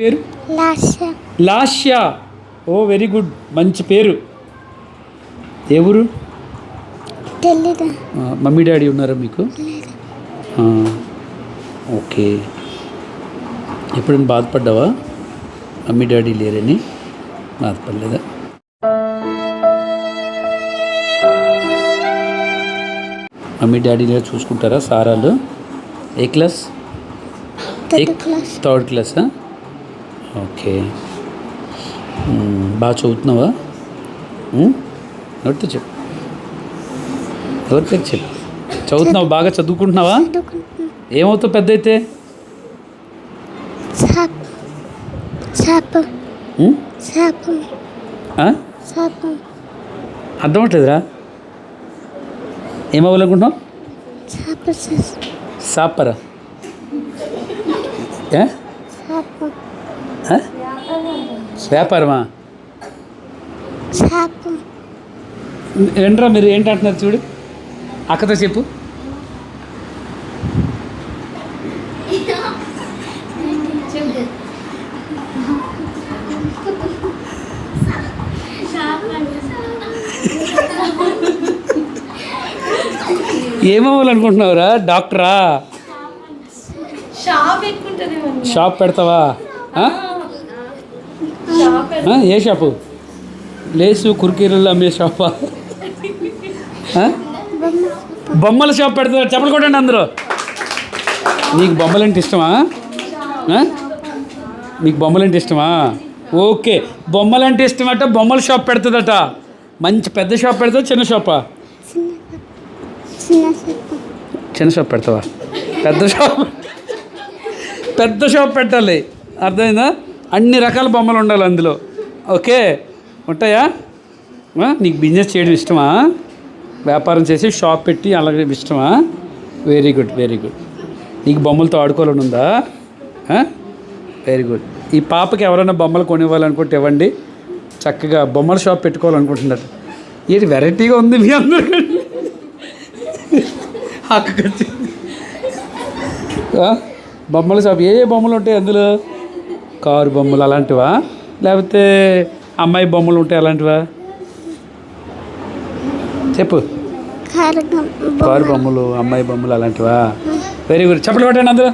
పేరు? Lasya. Oh very good. మంచి పేరు. ఆ, మమ్మీ డాడీ ఉన్నారా మీకు? ఓకే. ఎప్పుడైనా బాధపడ్డావా? మమ్మీ డాడీ లేరని? బాధపడలేదా? మమ్మీ డాడీ లేరు చూసుకుంటారా సారాలు? ఏ క్లాస్? థర్డ్ క్లాసా? ఓకే. బాగా చదువుతున్నావా? ఎవరితో చెప్పు. ఎవరితో చెప్పు. చదువుతున్నావు? బాగా చదువుకుంటున్నావా? చదువుకుంటున్నా. ఏమవుతావు పెద్ద అయితే? సాప్. అర్థమవట్లేదురా? ఏమవ్వాలనుకుంటున్నావు? సాప్ సాపరా? వ్యాపారమా? ఏంట్రా మీరు ఏంటి అంటున్నారు చూడు? అక్కతో చెప్పు. ఏమవ్వాలనుకుంటున్నావురా? డాక్టరా? షాప్ పెడతావా? ఏ షాపు? లేసు కుర్కీరలు అమ్మే షాపా? బొమ్మల షాప్ పెడుతున్నారు చెప్పలు కొట్టండి అందరూ. నీకు బొమ్మలంటే ఇష్టమా? నీకు బొమ్మలంటే ఇష్టమా? ఓకే. బొమ్మలంటే ఇష్టమట బొమ్మల షాప్ పెడుతుందట. మంచి పెద్ద షాప్ పెడతావు చిన్న షాపా? చిన్న చిన్న షాప్ పెడతావా? పెద్ద షాప్. పెద్ద షాప్ పెట్టాలి. అర్థమైందా? అన్ని రకాల బొమ్మలు ఉండాలి అందులో. ఓకే? ఉంటాయా? నీకు బిజినెస్ చేయడం ఇష్టమా? వ్యాపారం చేసి షాప్ పెట్టి అలాగే ఇష్టమా? వెరీ గుడ్ వెరీ గుడ్ నీకు బొమ్మలతో ఆడుకోవాలని ఉందా? వెరీ గుడ్ ఈ పాపకి ఎవరైనా బొమ్మలు కొనివ్వాలనుకుంటే ఇవ్వండి. చక్కగా బొమ్మల షాప్ పెట్టుకోవాలనుకుంటున్నారు. ఏంటి వెరైటీగా ఉంది మీ అందరికీ? అక్కడికి బొమ్మల షాప్ ఏ ఏ బొమ్మలు ఉంటాయి అందులో? కారు బొమ్మలు అలాంటివా? లేకపోతే అమ్మాయి బొమ్మలు ఉంటాయి అలాంటివా? చెప్పు. కారు బొమ్మలు. అమ్మాయి బొమ్మలు అలాంటివా? Very good. చెప్పలు కొట్టండి అందరూ.